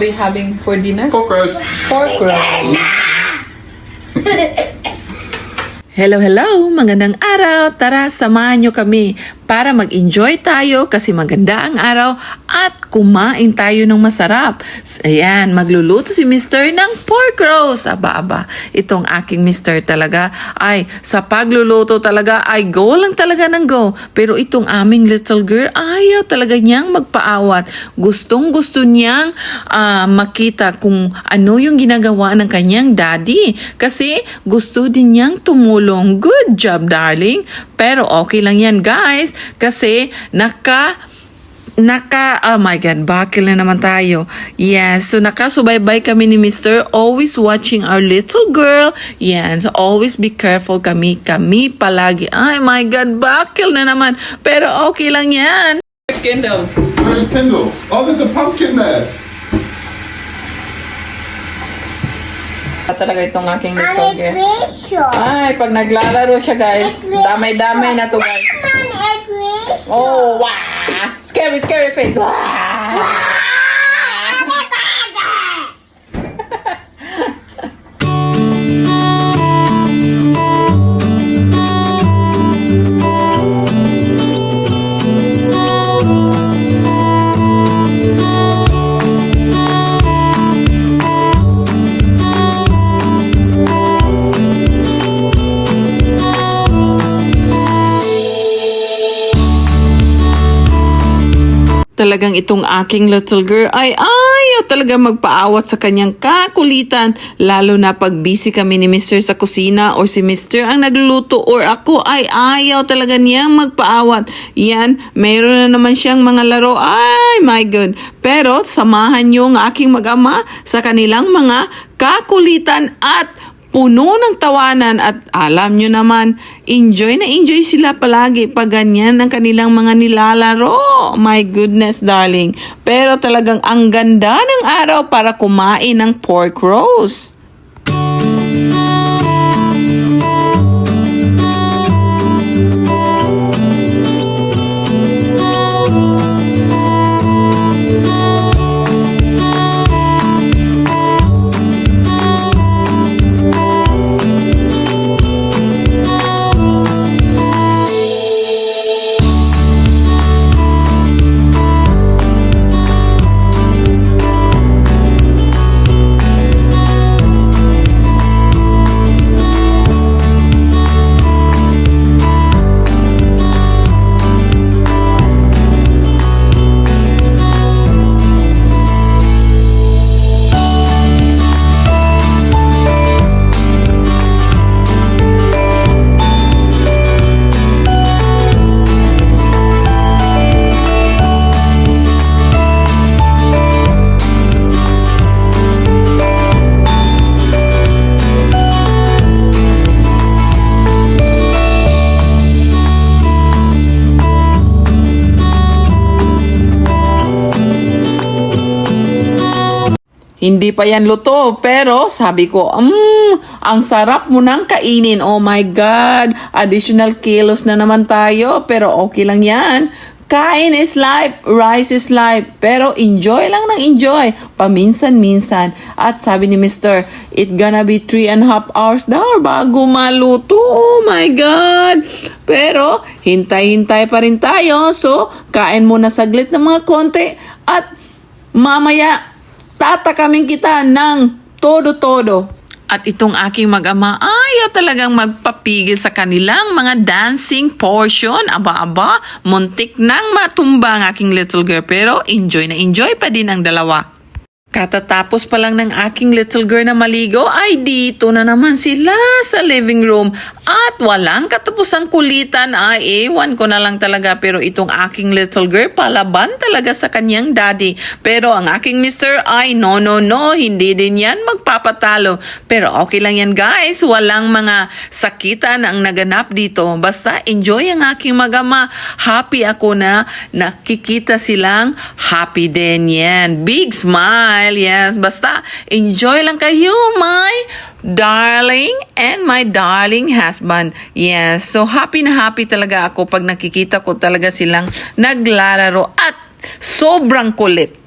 What are you having for dinner? Pork roast. Pork roast. Hello, hello! Magandang araw! Tara, samahan nyo kami para mag-enjoy tayo kasi maganda ang araw at kumain tayo ng masarap. Ayan, magluluto si Mr. ng pork roast. Aba, aba, itong aking Mr. talaga ay sa pagluluto talaga ay go lang talaga ng go. Pero itong aming little girl, ayaw talaga niyang magpaawat. Gustong gusto niyang ah, makita kung ano yung ginagawa ng kanyang daddy. Kasi gusto din niyang tumulong. Good job, darling. Pero okay lang yan, guys. Kasi naka naka, oh my God, bakil na naman tayo. Yes, so nakasubaybay kami ni Mr. Always watching our little girl. Yes, always be careful kami. Kami palagi. Ay my God, bakil na naman. Pero okay lang yan. Kindle. Where's Kendall? Oh, there's a pumpkin there. Talaga itong aking little girl. Egg Ay, pag naglalaro siya, guys, damay-damay na to, guys. Oh, wow! Scary, scary face. Talagang itong aking little girl ay ayaw talaga magpaawat sa kanyang kakulitan. Lalo na pag busy kami ni Mr. sa kusina or si Mr. ang nagluluto or ako ay ayaw talaga niyang magpaawat. Yan, mayroon na naman siyang mga laro. Ay, my God. Pero samahan niyo ang aking mag-ama sa kanilang mga kakulitan at puno ng tawanan at alam nyo naman, enjoy na enjoy sila palagi pag ganyan ang kanilang mga nilalaro. My goodness, darling. Pero talagang ang ganda ng araw para kumain ng pork roast. Hindi pa yan luto, pero sabi ko, mm, ang sarap mo nang kainin. Oh my God, additional kilos na naman tayo, pero okay lang yan. Kain is life, rice is life, pero enjoy lang ng enjoy, paminsan-minsan. At sabi ni Mr., it gonna be three and a half hours daw bago maluto. Oh my God! Pero, hintay-hintay pa rin tayo. So, kain muna saglit ng mga konti at mamaya tatakamin kita ng todo-todo. At itong aking mag-ama, ayaw talagang magpapigil sa kanilang mga dancing portion. Aba-aba, muntik nang matumba ang aking little girl. Pero enjoy na enjoy pa din ang dalawa. Katatapos pa lang ng aking little girl na maligo ay dito na naman sila sa living room. At walang katapusang kulitan ay ewan ko na lang talaga pero itong aking little girl palaban talaga sa kanyang daddy. Pero ang aking mister ay no no no hindi din yan magpapatalo. Pero okay lang yan guys. Walang mga sakitan ang naganap dito. Basta enjoy ang aking magama. Happy ako na nakikita silang happy din yan. Big smile yes basta enjoy lang kayo my darling and my darling husband. Yes, so happy na happy talaga ako pag nakikita ko talaga silang naglalaro at sobrang kulit.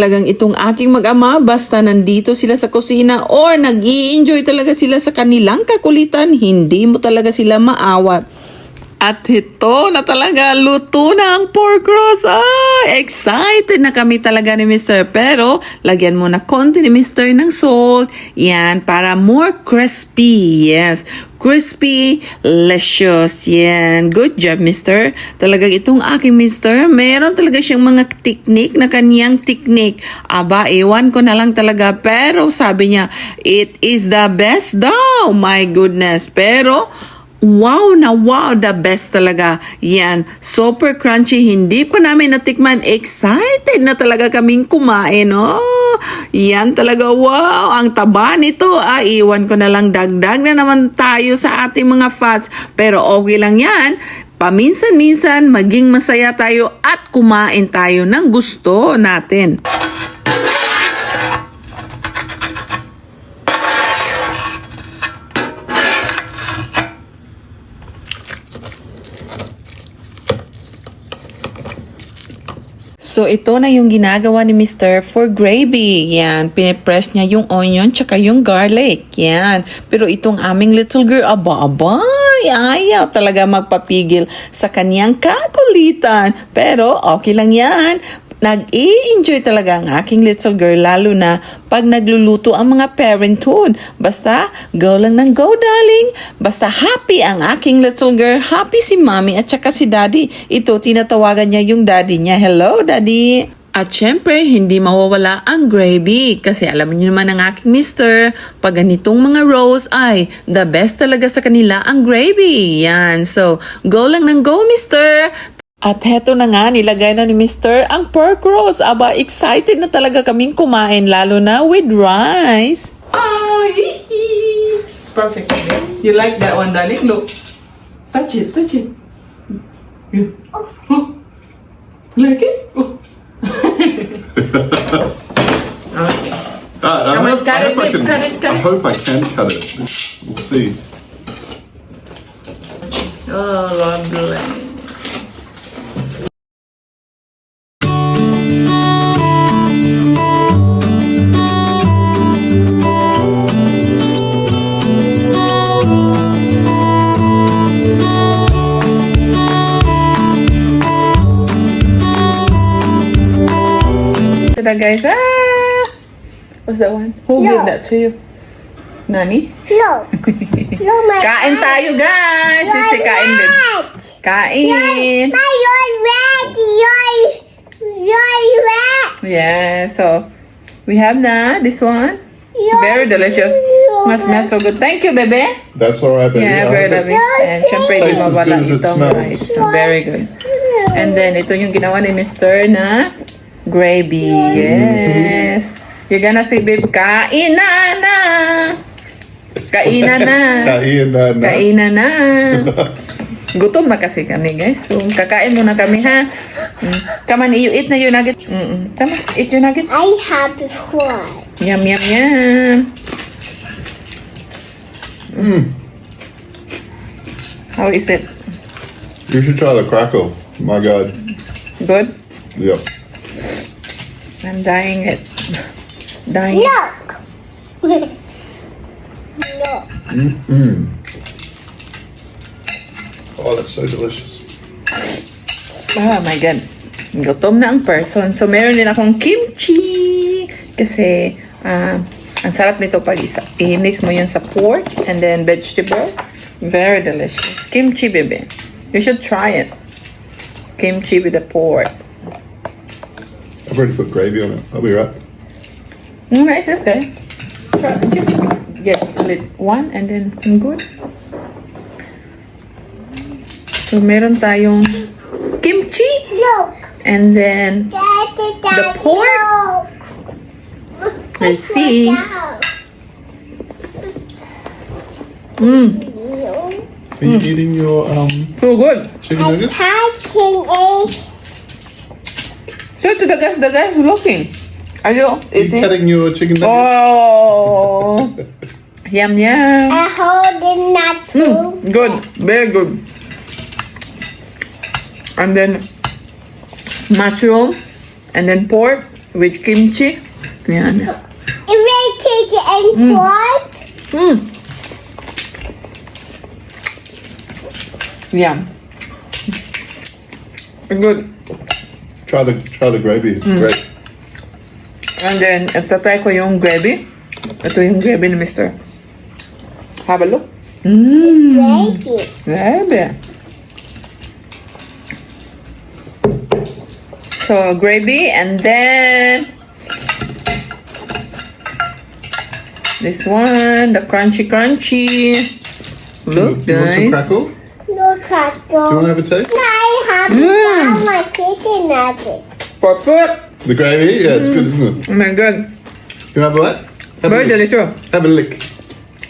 Talagang itong aking mag-ama, basta nandito sila sa kusina or nag enjoy talaga sila sa kanilang kakulitan, hindi mo talaga sila maawat. At ito na talaga, luto na ang pork roast. Ah, excited na kami talaga ni Mr. Pero, lagyan mo na konti ni Mr. ng salt. Yan, para more crispy. Yes, crispy, licious. Yan, good job, Mr. Talagang itong aking Mr. Meron talaga siyang mga technique na kaniyang technique. Aba, ewan ko na lang talaga. Pero sabi niya, it is the best daw. My goodness. Pero, Wow na wow, the best talaga. Yan, super crunchy. Hindi pa namin natikman. Excited na talaga kaming kumain. Oh, yan talaga. Wow, ang taba nito. Ah, iwan ko na lang dagdag na naman tayo sa ating mga fats. Pero okay lang yan. Paminsan-minsan, maging masaya tayo at kumain tayo ng gusto natin. So, ito na yung ginagawa ni Mr. for gravy. Yan, pinipress niya yung onion tsaka yung garlic. Yan. Pero itong aming little girl, aba, aba, ayaw talaga magpapigil sa kanyang kakulitan. Pero, okay lang yan. Nag-i-enjoy talaga ang aking little girl lalo na pag nagluluto ang mga parenthood. Basta, go lang ng go, darling. Basta happy ang aking little girl. Happy si mommy at saka si daddy. Ito, tinatawagan niya yung daddy niya. Hello, daddy. At syempre, hindi mawawala ang gravy. Kasi alam niyo naman ang aking mister, pag ganitong mga rolls ay the best talaga sa kanila ang gravy. Yan. So, go lang ng go, mister. At heto na nga, nilagay na ni Mr. ang pork roast. Aba, excited na talaga kaming kumain, lalo na with rice. Oh, Perfect. You like that one, darling? Look. Touch it, touch it. Yeah. Oh. Like it? Oh. okay. Dad, I, hope, I, it, hope I, can, cut it, cut I hope I can cut it. We'll see. Oh, lovely. Tada guys, ah! What's that one? Who gave that to you? Nani? No. No, my Kain tayo guys! This is kain din. red. Kain! My, you're red. You're, you're red. Yeah, so we have na this one. You're Very delicious. Must smell so good. Thank you, bebe. That's all right, baby. Yeah, I very lovely. And syempre, as mawala good as it itong smells. rice. Very good. And then, ito yung ginawa ni Mr. na gravy. Yes. You're gonna see, babe, kain na na. Kainan na. Kain na na. Kainan na. Gutom na kasi kami, guys. So, kakain muna kami, ha? Mm. Come on, you eat na your nuggets. Mm-mm. Come on, eat your nuggets. I have before. Yum, yum, yum. Mm. How is it? You should try the crackle. My God. Good? Yep. I'm dying it. Dying. Look. Look. Mm-mm. Oh, that's so delicious. Oh my God. Gutom na ang person. So, meron din akong kimchi. Kasi, ah, ang sarap nito pag isa. I-mix mo yun sa pork and then vegetable. Very delicious. Kimchi, bebe. You should try it. Kimchi with the pork. I've already put gravy on it. I'll be right. No, it's okay. Try, just get lit one and then I'm good. So, meron tayong kimchi Look. and then Daddy, Daddy, pork? Look. Let's see. Down. mm, Are you eating your um so good. chicken I'm nuggets? Touching it. So to the guys, the guys looking. Are you Are you eating? cutting your chicken nuggets? Oh, yum yum. I hold it not too. Mm, good, very good. And then mushroom, and then pork, with kimchi. Yan. Irritated and pork. Mm. Yum. Good. Try the try the gravy. It's hmm. great. And then, itatry ko yung gravy. Ito yung gravy ni Mr. Have a look. Mmm. Gravy. Gravy. So, gravy and then this one, the crunchy crunchy. Look, you want some guys. crackle? No Do you want to crackle. have a taste? I have Mm. my chicken nugget. Perfect. The gravy? Yeah, it's good, isn't it? Oh my god. You have what? Have Very a lick. delicious. Have a lick.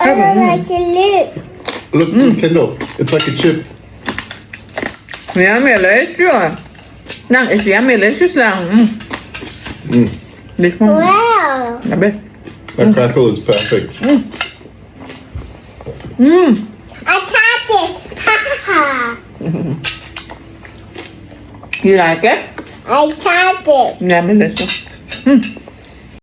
I don't like to live. Look, Kendall. It's like a chip. Yummy, delicious. Nang, it's yummy, delicious lang. Mm. Mm. This one, Wow. the best. That crackle is perfect. Mmm. I You like it? I tapped it. Yummy, delicious. Mm.